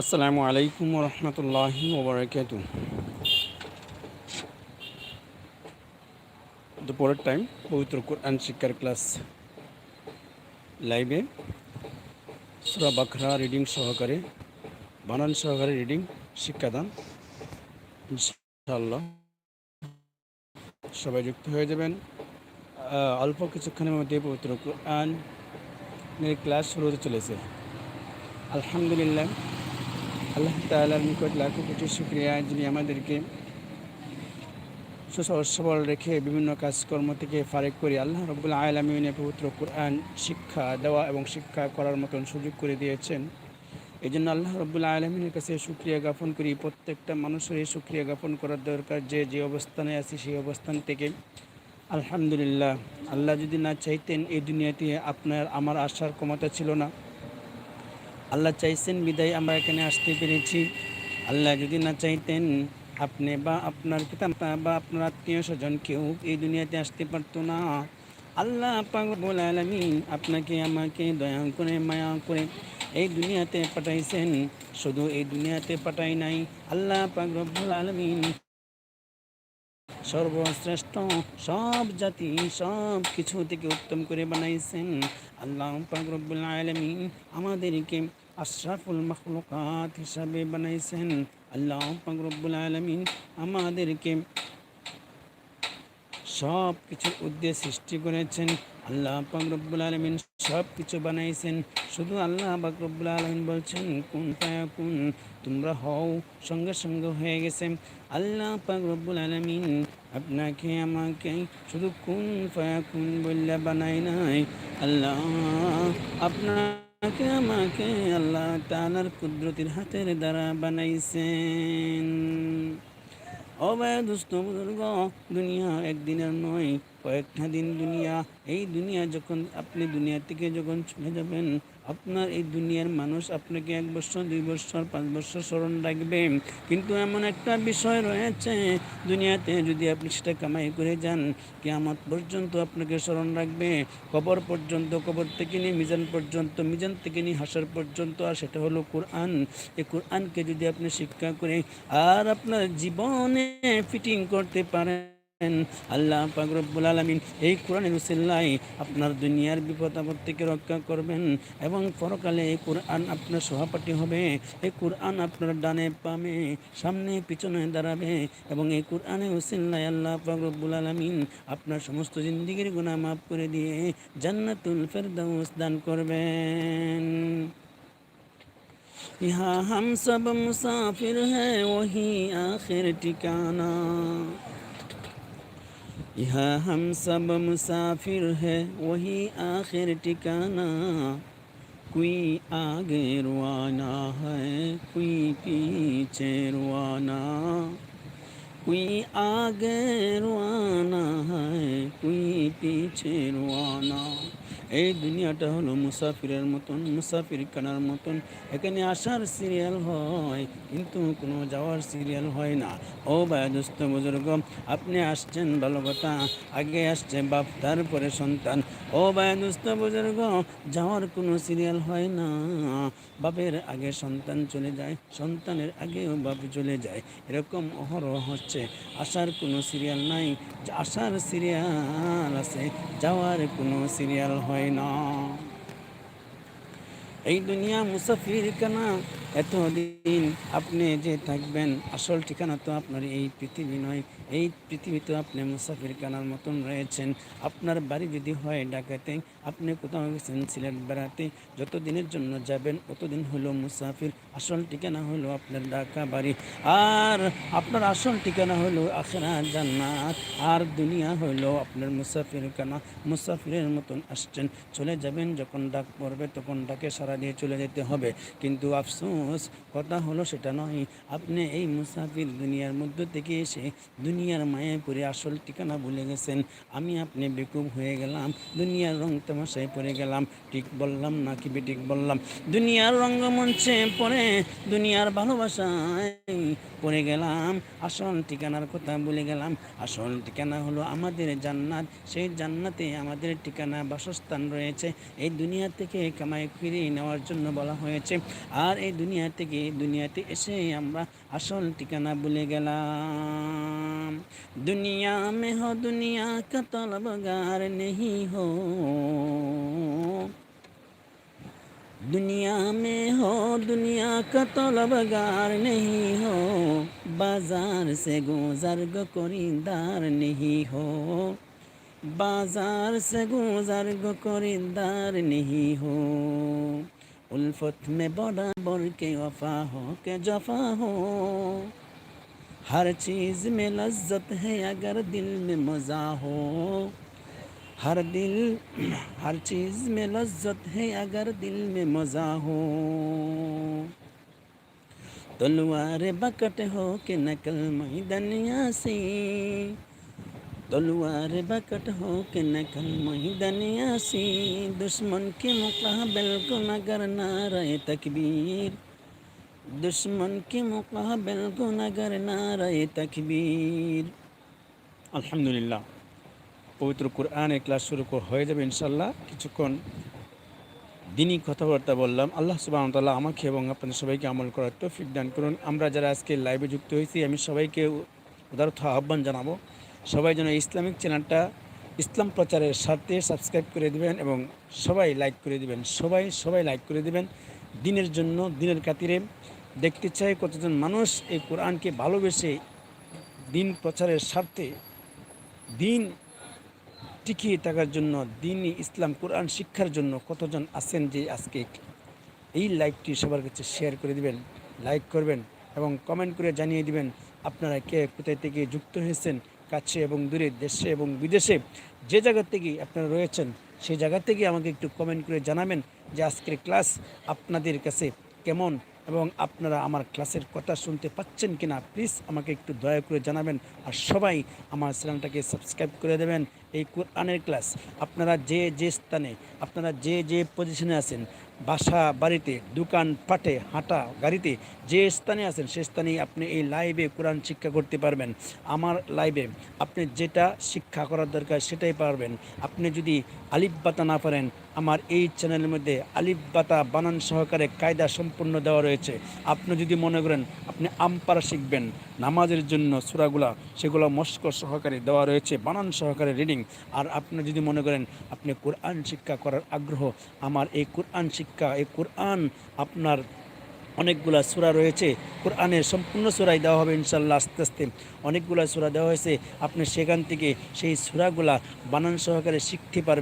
আসসালামু আলাইকুম রহমতুল্লাহি ওবরাকাতু। দুপুরের টাইম পবিত্র কোরআন শিক্ষার ক্লাস লাইভে সুরা বাখরা রিডিং সহকারে, বানান সহকারে রিডিং শিক্ষাদান সবাই যুক্ত হয়ে যাবেন। অল্প কিছুক্ষণের মধ্যে পবিত্র কোরআন ক্লাস শুরু হতে চলেছে। আলহামদুলিল্লাহ। আল্লাহ তালার নিকট লাখো কোটি শুক্রিয়া। যিনি আমাদেরকে সুসবল সবল রেখে বিভিন্ন কাজকর্ম থেকে ফারেক করে আল্লাহ রবুল্লা আলমিনে পবিত্র কোরআন শিক্ষা দেওয়া এবং শিক্ষা করার মতন সুযোগ করে দিয়েছেন। এই জন্য আল্লাহ রবুল্লা আলমিনের কাছে সুক্রিয়া জ্ঞাপন করি। প্রত্যেকটা মানুষেরই সুক্রিয়া জ্ঞাপন করার দরকার যে যে অবস্থানে আছি সেই অবস্থান থেকে। আলহামদুলিল্লাহ। আল্লাহ যদি না চাইতেন এই দুনিয়াতে আপনার, আমার আসার ক্ষমতা ছিল না। আল্লাহ চাইছেন, বিদায় আমরা এখানে আসতে পেরেছি। আল্লাহ যদি না চাইতেন, আপনি বা আপনার পিতা বা আপনার আত্মীয় স্বজন কেউ এই দুনিয়াতে আসতে পারতো না। আল্লাহ পাকবুল আপনাকে, আমাকে দয়া করে, মায়া করে এই দুনিয়াতে পাঠাইছেন। শুধু এই দুনিয়াতে পাঠাই নাই, আল্লাহ পাকবুল আলমিন সর্বশ্রেষ্ঠ, সব জাতি, সব কিছু থেকে উত্তম করে বানাইছেন। আল্লাহ রব্বুল আলামিন আমাদেরকে আশরাফুল মখলুকাত হিসাবে বানাইছেন। আল্লাহ রব্বুল আলামিন আমাদেরকে সব কিছুর উদ্দেশ্য সৃষ্টি করেছেন। আল্লাহ রব্বুল আলমিন সব কিছু বানাইছেন। শুধু আল্লাহ পাক রব্বুল আলমিন বলছেন, কোন পায়া কোন তোমরা হও, সঙ্গে সঙ্গে হয়ে গেছে। আল্লাহ পাক রব্বুল আলমিন আপনাকে, আমাকে শুধু কোন পায়া কোন বললে বানাই নাই। আল্লাহ আপনাকে, আমাকে আল্লাহ তালার কুদরতির হাতের দ্বারা বানাইছেন। অবায় দুস্থ বুজুর্গ, দুনিয়া একদিনের নয়। কয়েকটা দিন দুনিয়া, এই দুনিয়া যখন, আপনি দুনিয়া থেকে যখন চলে যাবেন, আপনার এই দুনিয়ার মানুষ আপনাকে এক বছর, দুই বছর, পাঁচ বছর স্মরণ রাখবে। কিন্তু এমন একটা বিষয় রয়েছে, দুনিয়াতে যদি আপনি সেটা কামাই করে যান, কেয়ামত পর্যন্ত আপনাকে স্মরণ রাখবে। কবর পর্যন্ত, কবর থেকে নিয়ে মিজান পর্যন্ত, মিজান থেকে নিয়ে হাসার পর্যন্ত, আর সেটা হলো কোরআন। এই কোরআনকে যদি আপনি শিক্ষা করে, আর আপনার জীবনে ফিটিং করতে পারেন আল্লাহ পাক রব্বুল আলামিন এই কোরআনের উসিল্লাই আপনার দুনিয়ার বিপদ আপদ থেকে রক্ষা করবেন এবং পরকালে এই কোরআন আপনার সহপাঠী হবে এই কোরআন আপনার ডানে পামে সামনে পিছনে দাঁড়াবে এবং এই কোরআনের উসিল্লাই আল্লাহ পাক রব্বুল আলামিন আপনার সমস্ত জিন্দিগির গুনাহ মাফ করে দিয়ে জান্নাতুল ফেরদাউস দান করবেন यहाँ हम सब मुसाफिर हैं वही आखिर ठिकाना यहाँ हम सब मुसाफिर है, वही आखिर टिकाना कोई आगे रुआना है, कोई पीछे रुआना। कोई आगे रुआना है, कोई पीछे रुआना। এই দুনিয়াটা হলো মুসাফিরের মতন, মুসাফির কানার মতন। এখানে আসার সিরিয়াল হয়, কিন্তু কোনো যাওয়ার সিরিয়াল হয় না। ও বায়দুস্ত বুজুর্গ, আপনি আসছেন ভালো কথা, আগে আসছে বাপ, তারপরে সন্তান। ও বায়দুস্ত বুজুর্গ, যাওয়ার কোনো সিরিয়াল হয় না। বাপের আগে সন্তান চলে যায়, সন্তানের আগেও বাপ চলে যায়। এরকম অহরহ হচ্ছে। আসার কোনো সিরিয়াল নাই, আসার সিরিয়াল আছে, যাওয়ার কোনো সিরিয়াল হয় না এই দুনিয়া মুসাফির কানা? এতদিন আপনি যে থাকবেন, আসল ঠিকানা তো আপনার এই পৃথিবী নয়। এই পৃথিবীতে আপনি মুসাফির কানার মতন রয়েছেন। আপনার বাড়ি যদি হয় ডাকাতে, আপনি কোথাও গেছেন সিলেট বেড়াতে যত দিনের জন্য যাবেন অতদিন হলো মুসাফির। আসল ঠিকানা হলো আপনার ঢাকা বাড়ি। আর আপনার আসল ঠিকানা হলো আখেরা জান্নাত। আর দুনিয়া হলো আপনার মুসাফির কানা। মুসাফিরের মতন আসছেন। চলে যাবেন যখন ডাক পড়বে, তখন ডাকে সারা দিয়ে চলে যেতে হবে। কিন্তু আফসোস, কথা হলো সেটা নয়, আপনি এই মুসাফির দুনিয়ার মধ্য থেকে এসে দুনিয়ার মায়ে পড়ে আসল ঠিকানা ভুলে গেছেন। আমি আপনি বেকুব হয়ে গেলাম, দুনিয়ার রং তামাশায় পড়ে গেলাম। ঠিক বললাম না কি বেঠিক বললাম? দুনিয়ার রঙ্গমঞ্চে পড়ে, দুনিয়ার ভালোবাসায় পড়ে গেলাম। আসল ঠিকানার কথা বলে গেলাম। আসল ঠিকানা হলো আমাদের জান্নাত। সেই জান্নাতে আমাদের ঠিকানা বাসস্থান রয়েছে। এই দুনিয়া থেকে কামাই ফিরিয়ে নেওয়া যাওয়ার জন্য বলা হয়েছে আর এই দুনিয়া থেকে দুনিয়াতে এসে আমরা আসল ঠিকানা ভুলে গেলাম দুনিয়া মে হো দুনিয়া কা তলবগার নেহি হো दुनिया में हो दुनिया का तलबगार नहीं हो बाजार से गुजर गो कोरिंदार नहीं हो बाजार से गुजर गो कोरिंदार नहीं हो उल्फत में बड़ा बढ़ के वफा हो के जफा हो। हर चीज़ में लज्जत है अगर दिल में मज़ा हो। हर दिल, हर चीज़ में लज्जत है अगर दिल में मज़ा हो। तलवार बकट हो के नकल मैदनिया से। तलवार बकट हो के नकल मैदनिया से दुश्मन के मुकाबल को नगर नारे तकबीर दुश्मन के मुकाबल को नगर नारे तकबीर আলহামদুলিল্লাহ পবিত্র কোরআনের ক্লাস শুরু কর- হয়ে যাবে ইনশাল্লাহ কিছুক্ষণ দিনই কথাবার্তা বললাম আল্লাহ সুবাহ তাল্লাহ আমাকে এবং আপনাদের সবাইকে আমল করার তৌফিক দান করুন আমরা যারা আজকে লাইভে যুক্ত হয়েছি আমি সবাইকে উদারথ আহ্বান জানাবো সবাই যেন ইসলামিক চ্যানেলটা ইসলাম প্রচারের স্বার্থে সাবস্ক্রাইব করে দিবেন এবং সবাই লাইক করে দিবেন। সবাই সবাই লাইক করে দিবেন। দিনের জন্য, দিনের খাতিরে দেখতে চাই কতজন মানুষ এই কোরআনকে ভালোবেসে দিন প্রচারের স্বার্থে দিন টিকিয়ে থাকার জন্য, দিন ইসলাম কোরআন শিক্ষার জন্য কতজন আছেন যে আজকে এই লাইকটি সবার কাছে শেয়ার করে দিবেন, লাইক করবেন এবং কমেন্ট করে জানিয়ে দিবেন, আপনারা কে কোথায় থেকে যুক্ত হয়েছেন কাছে এবং দূরে দেশে এবং বিদেশে যে জায়গা থেকে আপনারা রয়েছেন সেই জায়গা থেকে আমাকে একটু কমেন্ট করে জানাবেন যে আজকের ক্লাস আপনাদের কাছে কেমন এবং আপনারা আমার ক্লাসের কথা শুনতে পাচ্ছেন কি না প্লিজ আমাকে একটু দয়া করে জানাবেন আর সবাই আমার চ্যানেলটাকে সাবস্ক্রাইব করে দেবেন। এই কোরআনের ক্লাস আপনারা যে যে স্থানে, আপনারা যে যে পজিশনে আছেন বাসা বাড়িতে, দোকান পাটে, হাঁটা গাড়িতে, যে স্থানে আছেন সে স্থানেই আপনি এই লাইভে কোরআন শিক্ষা করতে পারবেন। আমার লাইভে আপনি যেটা শিক্ষা করার দরকার সেটাই পারবেন। আপনি যদি আলিফ বাতা না পারেন, আমার এই চ্যানেলের মধ্যে আলিফ বাতা বানান সহকারে কায়দা সম্পূর্ণ দেওয়া রয়েছে। আপনি যদি মনে করেন আপনি আমপারা শিখবেন, নামাজের জন্য সুরাগুলা, সেগুলো মস্ক সহকারে দেওয়া রয়েছে, বানান সহকারে রিডিং আর আপনি যদি মনে করেন আপনি কোরআন শিক্ষা করার আগ্রহ, আমার এই কোরআন শিক্ষা এই কোরআন আপনার অনেকগুলা সুরা রয়েছে। কোরআনের সম্পূর্ণ সুরাই দেওয়া হবে ইনশাল্লাহ আস্তে আস্তে। অনেকগুলা সুরা দেওয়া হয়েছে, আপনি সেখান থেকে সেই সুরাগুলা বানান সহকারে শিখতে পারবেন।